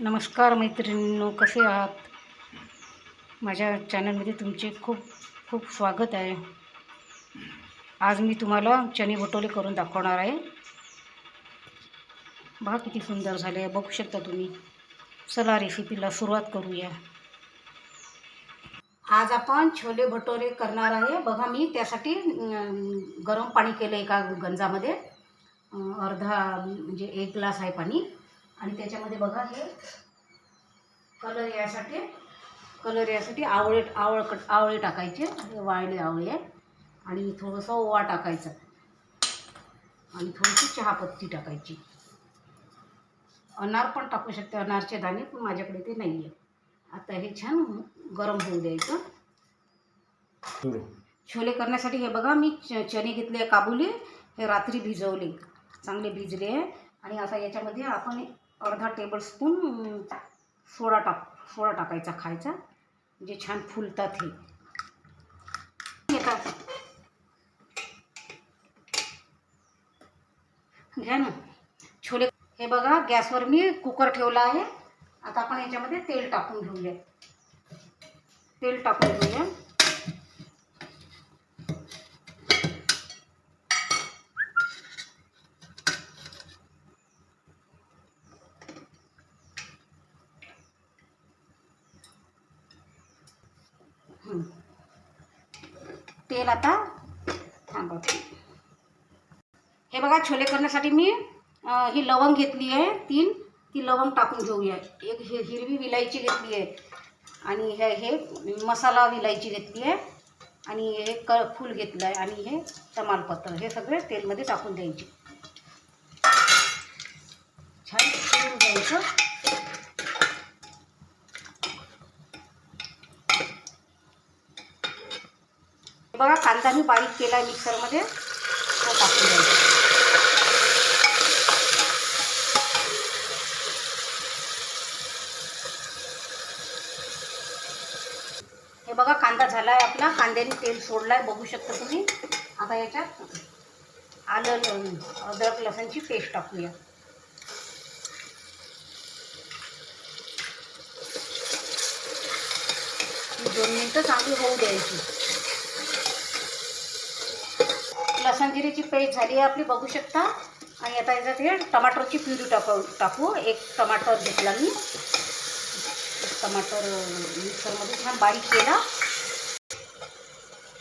नमस्कार मैत्रिणींनो कसे आहात? माझ्या चॅनलमध्ये तुमचे खूप खूप स्वागत आहे. आज मी तुम्हाला चणे भटोले करून दाखवणार आहे. बघा किती सुंदर झाले आहे बघू शकता तुम्ही. चला रेसिपीला सुरुवात करूया. आज आपण छोले भटोरे करणार आहे. बघा मी त्यासाठी गरम पाणी केलं एका गंजामध्ये. अर्धा म्हणजे एक ग्लास आहे पाणी. आणि त्याच्यामध्ये बघा हे कलर यासाठी कलर यासाठी आवळे आवळ आवळे टाकायचे हे वाळले आवळे. आणि थोडंसं ओवा टाकायचा. आणि थोडीशी चहापत्ती टाकायची. अनार पण टाकू शकते अनारचे दाणे पण माझ्याकडे ते नाही आहे आता हे छान गरम होऊ द्यायचं. छोले करण्यासाठी हे बघा मी च चणे घेतले काबुली हे रात्री भिजवले. चांगले भिजले. आणि आता याच्यामध्ये आपण अर्धा टेबलस्पून सोडा टाक सोडा टाकायचा खायचा. जे छान फुलतात हे. येतात घ्या ना. छोले हे बघा गॅसवर मी कुकर ठेवला आहे. आता आपण याच्यामध्ये तेल टाकून घेऊया. तेल टाकून घेऊया. तेल आता थांबवते. हे बघा छोले करण्यासाठी मी ही लवंग घेतली आहे तीन. ती लवंग टाकून घेऊया. एक हे हिरवी विलायची घेतली आहे. आणि हे हे मसाला विलायची घेतली आहे. आणि हे क फूल घेतलं आहे. आणि हे तमालपत्र हे सगळे तेलमध्ये टाकून द्यायचे. छान द्यायचं बघा कांदा मी बारीक केला आहे मिक्सरमध्ये. तो टाकून द्यायचा हे बघा कांदा झाला आहे आपला. कांद्याने तेल सोडलं आहे बघू शकता तुम्ही. आता याच्यात आलं ल- अद्रक लसणची पेस्ट टाकूया. दोन मिनटं चांगली होऊ द्यायची. लसणजिरीची पेस्ट झाली आहे आपली बघू शकता. आणि आता याच्यात हे टमाटरची प्युरी टाकू टाकू. एक टमाटर घेतला मी. टमाटर मिक्सरमध्ये छान बारीक केला.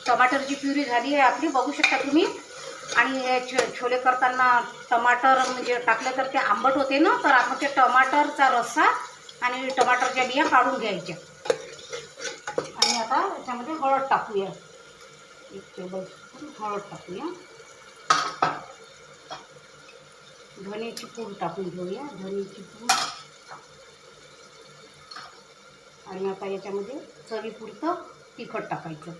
टमाटरची प्युरी झाली आहे आपली बघू शकता तुम्ही. आणि हे छो छोले करताना टमाटर म्हणजे टाकलं तर ते आंबट होते ना तर आपण ते टमाटरचा रस्सा आणि टमाटरच्या बिया काढून घ्यायच्या. आणि आता याच्यामध्ये हळद टाकूया. एक टेबल हळद टाकूया. धनेची पूड टाकून घेऊया धनेची पूड. आणि आता याच्यामध्ये चवीपुरतं तिखट टाकायचं.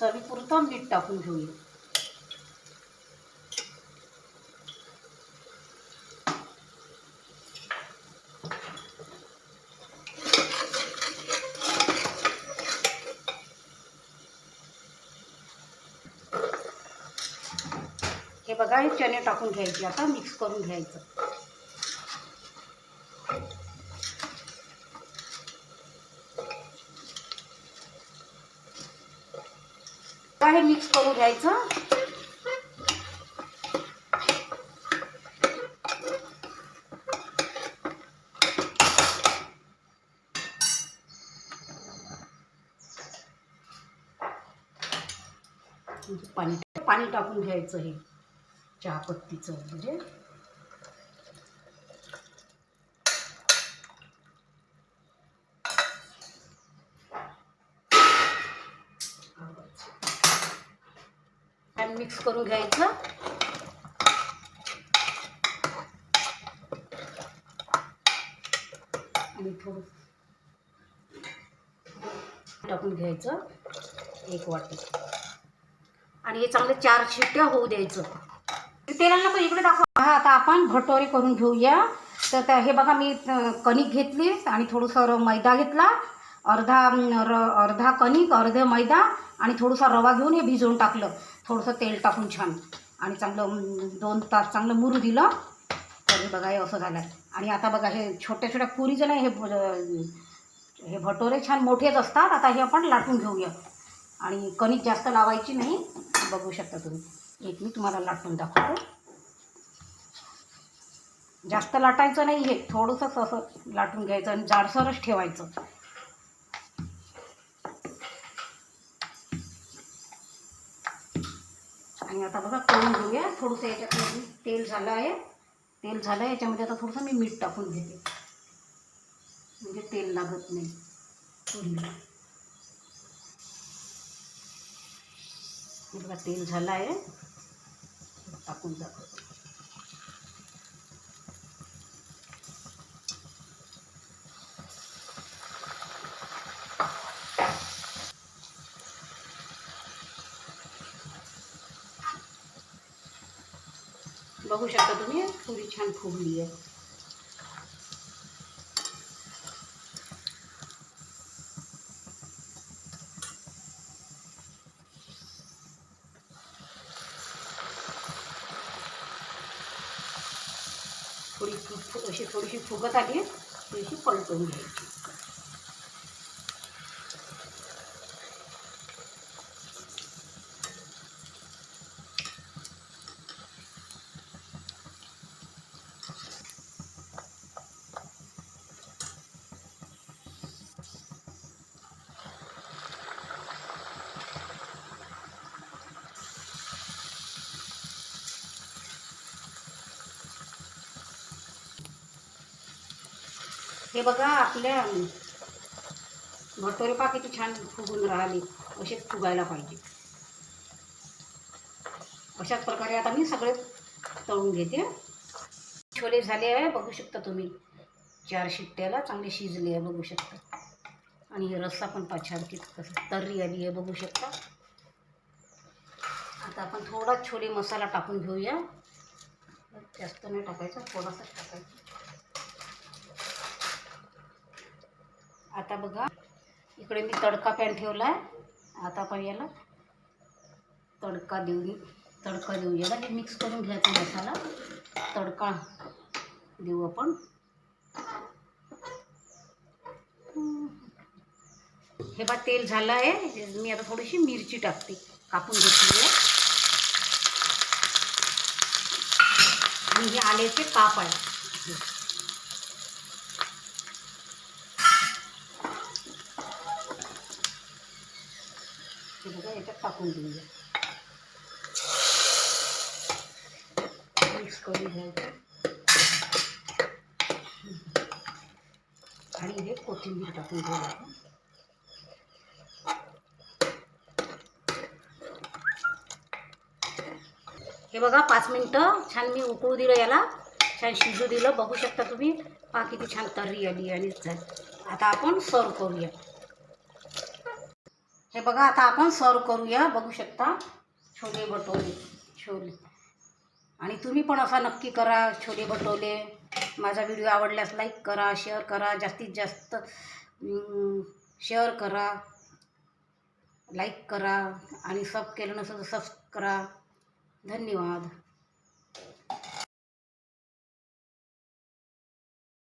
चवीपुरतं मीठ टाकून घेऊया. बघा हे चणे टाकून घ्यायचे आता मिक्स करून घ्यायचं. हे मिक्स करून घ्यायचं. पाणी पाणी टाकून घ्यायचं हे. चहापत्तीचं म्हणजे आणि मिक्स करून घ्यायचं. आणि थोडं टाकून घ्यायचं एक वाटी. आणि हे चांगलं चार शिट्ट्या होऊ द्यायचं. तेलाला पण इकडे दाखवा. हा आता आपण भटोरे करून घेऊया. तर त्या हे बघा मी कणिक घेतली आणि थोडंसं र- मैदा घेतला. अर्धा र अर्धा कणिक अर्धा मैदा आणि थोडंसं रवा घेऊन हे भिजवून टाकलं. थोडंसं तेल टाकून छान. आणि चांगलं दोन तास चांगलं मुरू दिलं. तर हे बघा हे असं झालं आणि आता बघा हे छोट्या छोट्या पुरीचं नाही हे हे भटोरे छान मोठेच असतात. आता हे आपण लाटून घेऊया. आणि कणिक जास्त लावायची नाही. बघू शकता तुम्ही. एक मी तुम्हाला लाटून दाखवतो. जास्त लाटायचं नाही हे थोडंसंच असं लाटून घ्यायचं आणि जाडसरच ठेवायचं. आणि आता बघा करून घेऊया. थोडंसं याच्यात तेल झालं आहे. तेल झालं आहे याच्यामध्ये आता थोडंसं मी मीठ टाकून घेते. म्हणजे तेल लागत नाही. बघा तेल झालं आहे. टाकून दाखवतो बघू शकता तुम्ही पुरी छान फुगली आहे. अशी थोडीशी फुगत आली थोडीशी पलटवून घ्यायची. हे बघा आपल्या भटोरे पा किती छान फुगून राहिली. असेच फुगायला पाहिजे. अशाच प्रकारे आता मी सगळे तळून घेते. छोले झाले आहे बघू शकता तुम्ही. चार शिट्ट्याला चांगले शिजले आहे बघू शकता. आणि हे रस्सा पण पाछाड की कसं तर्री आली आहे बघू शकता. आता आपण थोडा छोले मसाला टाकून घेऊया. जास्त नाही टाकायचा थोडासाच टाकायचा. आता बघा इकडे मी तडका पॅन ठेवला आहे आता आपण याला तडका देऊ तडका देऊ याला हे मिक्स करून घ्यायचा मसाला. तडका देऊ आपण. हे बा तेल झालं आहे. मी आता थोडीशी मिरची टाकते. कापून घेतली आहे. आणि हे आल्याचे काप आहे हे बघा याच्यात टाकून देऊया. मिक्स करून घ्यायचं. आणि हे कोथिंबीर टाकून घेऊया आपण. हे बघा पाच मिनटं छान मी उकळू दिलं याला. छान शिजू दिलं. बघू शकता तुम्ही. पहा किती छान तर्री आली आणि आता आपण सर्व करूया. हे बघा आता आपण सर्व करूया. बघू शकता. छोले भटोले. छोले. आणि तुम्ही पण असा नक्की करा छोले भटोले. माझा व्हिडिओ आवडल्यास लाईक करा शेअर करा जास्तीत जास्त शेअर करा लाईक करा आणि सब केलं नसेल तर सब करा. धन्यवाद.